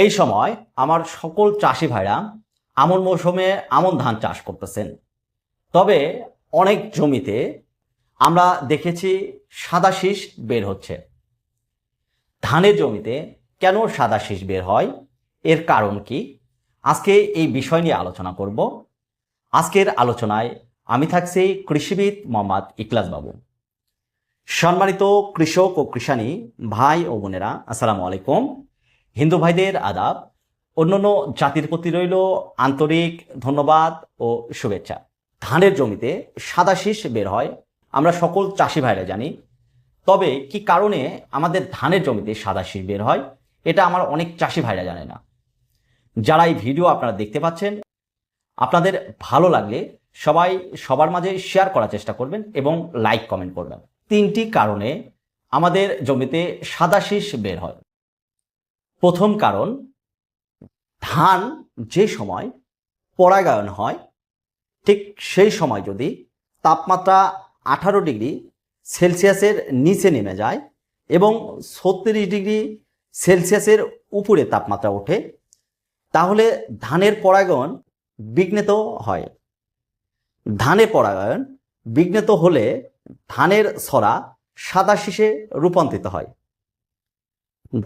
এই সময় আমার সকল চাষি ভাইরা আমন মৌসুমে আমন ধান চাষ করতেছেন। তবে অনেক জমিতে আমরা দেখেছি সাদা শীষ বের হচ্ছে। ধানের জমিতে কেন সাদা শীষ বের হয়? এর কারণ কি? আজকে এই বিষয় নিয়ে আলোচনা করব। আজকের আলোচনায় আমি থাকছি কৃষিবিদ মোহাম্মদ ইকলাস বাবু। সম্মানিত কৃষক ও কৃষানী ভাই ও বোনেরা, আসসালামু আলাইকুম। হিন্দু ভাইদের আদাব। অন্যান্য জাতির প্রতি রইল আন্তরিক ধন্যবাদ ও শুভেচ্ছা। ধানের জমিতে সাদা শীষ বের হয়, আমরা সকল চাষি ভাইরা জানি। তবে কি কারণে আমাদের ধানের জমিতে সাদা শীষ বের হয়, এটা আমার অনেক চাষি ভাইরা জানে না। যারা এই ভিডিও আপনারা দেখতে পাচ্ছেন, আপনাদের ভালো লাগলে সবাই সবার মাঝে শেয়ার করার চেষ্টা করবেন এবং লাইক কমেন্ট করবেন। তিনটি কারণে আমাদের জমিতে সাদা শীষ বের হয়। প্রথম কারণ, ধান যে সময় পরাগায়ন হয়, ঠিক সেই সময় যদি তাপমাত্রা আঠারো ডিগ্রি সেলসিয়াসের নিচে নেমে যায় এবং ছত্রিশ ডিগ্রি সেলসিয়াসের উপরে তাপমাত্রা ওঠে, তাহলে ধানের পরাগায়ন বিঘ্নিত হয়। ধানের পরাগায়ন বিঘ্নিত হলে ধানের ছড়া সাদা শীষে রূপান্তরিত হয়।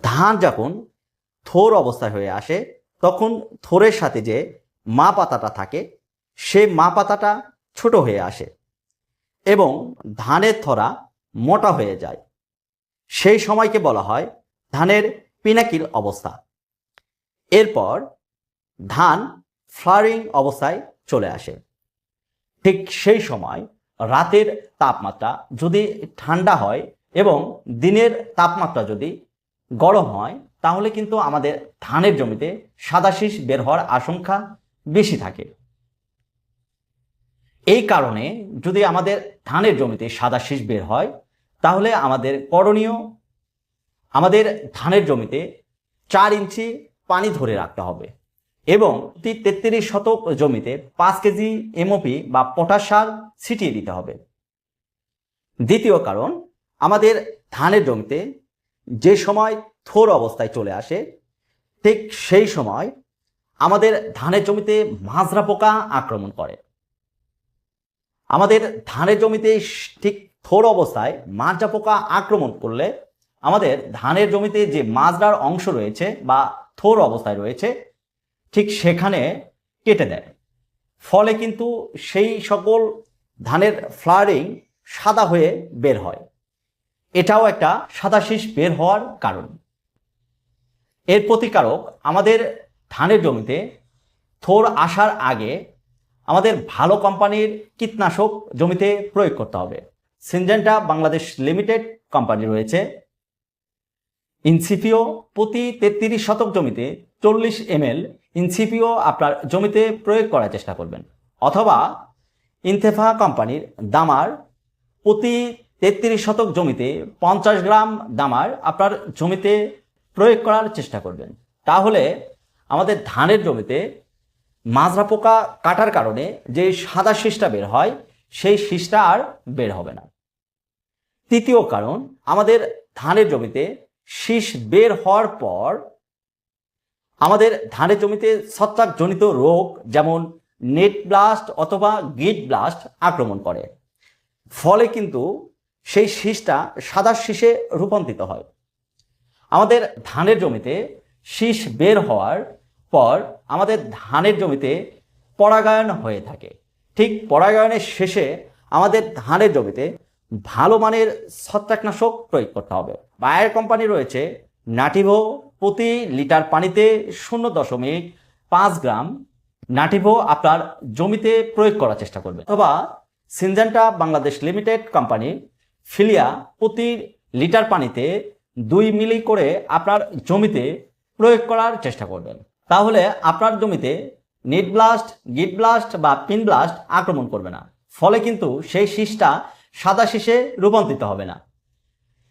ধান যখন থোর অবস্থায় হয়ে আসে, তখন থোরের সাথে যে মা পাতাটা থাকে, সে মা পাতাটা ছোট হয়ে আসে এবং ধানের থরা মোটা হয়ে যায়। সেই সময়কে বলা হয় ধানের পিনাকিল অবস্থা। এরপর ধান ফ্লারিং অবস্থায় চলে আসে। ঠিক সেই সময় রাতের তাপমাত্রা যদি ঠান্ডা হয় এবং দিনের তাপমাত্রা যদি গরম হয় তাহলে কিন্তু আমাদের ধানের জমিতে সাদা শীষ বের হওয়ার আশঙ্কা বেশি থাকে। এই কারণে যদি আমাদের ধানের জমিতে সাদা শীষ বের হয়, তাহলে আমাদের করণীয় আমাদের ধানের জমিতে চার ইঞ্চি পানি ধরে রাখতে হবে এবং প্রতি তেত্রিশ শতক জমিতে পাঁচ কেজি এমওপি বা পটাশ সার ছিটিয়ে দিতে হবে। দ্বিতীয় কারণ, আমাদের ধানের জমিতে যে সময় থোর অবস্থায় চলে আসে, ঠিক সেই সময় আমাদের ধানের জমিতে মাজরা পোকা আক্রমণ করে। আমাদের ধানের জমিতে ঠিক থোর অবস্থায় মাজরা পোকা আক্রমণ করলে আমাদের ধানের জমিতে যে মাজরার অংশ রয়েছে বা থোর অবস্থায় রয়েছে, ঠিক সেখানে কেটে দেয়। ফলে কিন্তু সেই সকল ধানের ফ্লারিং সাদা হয়ে বের হয়। এটাও একটা সাদা শীষ বের হওয়ার কারণ। এর প্রতিকারক আমাদের ধানের জমিতে থোর আসার আগে আমাদের ভালো কোম্পানির কীটনাশক জমিতে প্রয়োগ করতে হবে। সিনজেন্টা বাংলাদেশ লিমিটেড কোম্পানি রয়েছে। ইনসিপিও প্রতি তেত্রিশ শতক জমিতে চল্লিশ এম এল ইনসিপিও আপনার জমিতে প্রয়োগ করার চেষ্টা করবেন। অথবা ইনথেফা কোম্পানির দামার প্রতি তেত্রিশ শতক জমিতে পঞ্চাশ গ্রাম দামার আপনার জমিতে প্রয়োগ করার চেষ্টা করবেন। তাহলে আমাদের ধানের জমিতে মাজরা পোকা কাটার কারণে যে সাদা শীষটা বের হয়, সেই শীষটা আর বের হবে না। তৃতীয় কারণ, আমাদের ধানের জমিতে শীষ বের হওয়ার পর আমাদের ধানের জমিতে ছত্রাকজনিত রোগ যেমন নেট ব্লাস্ট অথবা গিট ব্লাস্ট আক্রমণ করে। ফলে কিন্তু সেই শীষটা সাদা শীষে রূপান্তরিত হয়। আমাদের ধানের জমিতে শীষ বের হওয়ার পর আমাদের ধানের জমিতে পরাগায়ন হয়ে থাকে। ঠিক পরাগায়নের শেষে আমাদের ধানের জমিতে ভালো মানের ছত্রাকনাশক প্রয়োগ করতে হবে। বায়ার কোম্পানি রয়েছে নাটিভো প্রতি লিটার পানিতে শূন্য দশমিক পাঁচ গ্রাম নাটিভো আপনার জমিতে প্রয়োগ করার চেষ্টা করবে। অথবা Syngenta Bangladesh limited company Filia প্রতি লিটার পানিতে দুই মিলি করে আপনার জমিতে প্রয়োগ করার চেষ্টা করবেন। তাহলে আপনার জমিতে নেট ব্লাস্ট, গিট ব্লাস্ট বা পিন ব্লাস্ট আক্রমণ করবে না। ফলে কিন্তু সেই শীষটা সাদা শীষে রূপান্তরিত হবে না।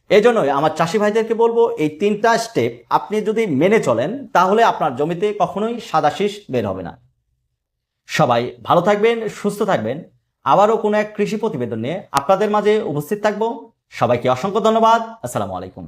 এই জন্যই আমার চাষি ভাইদেরকে বলব, এই তিনটা স্টেপ আপনি যদি মেনে চলেন, তাহলে আপনার জমিতে কখনোই সাদা শীষ বের হবে না। সবাই ভালো থাকবেন, সুস্থ থাকবেন। আবারও কোনো এক কৃষি প্রতিবেদন নিয়ে আপনাদের মাঝে উপস্থিত থাকব। সবাইকে অসংখ্য ধন্যবাদ। আসসালামু আলাইকুম।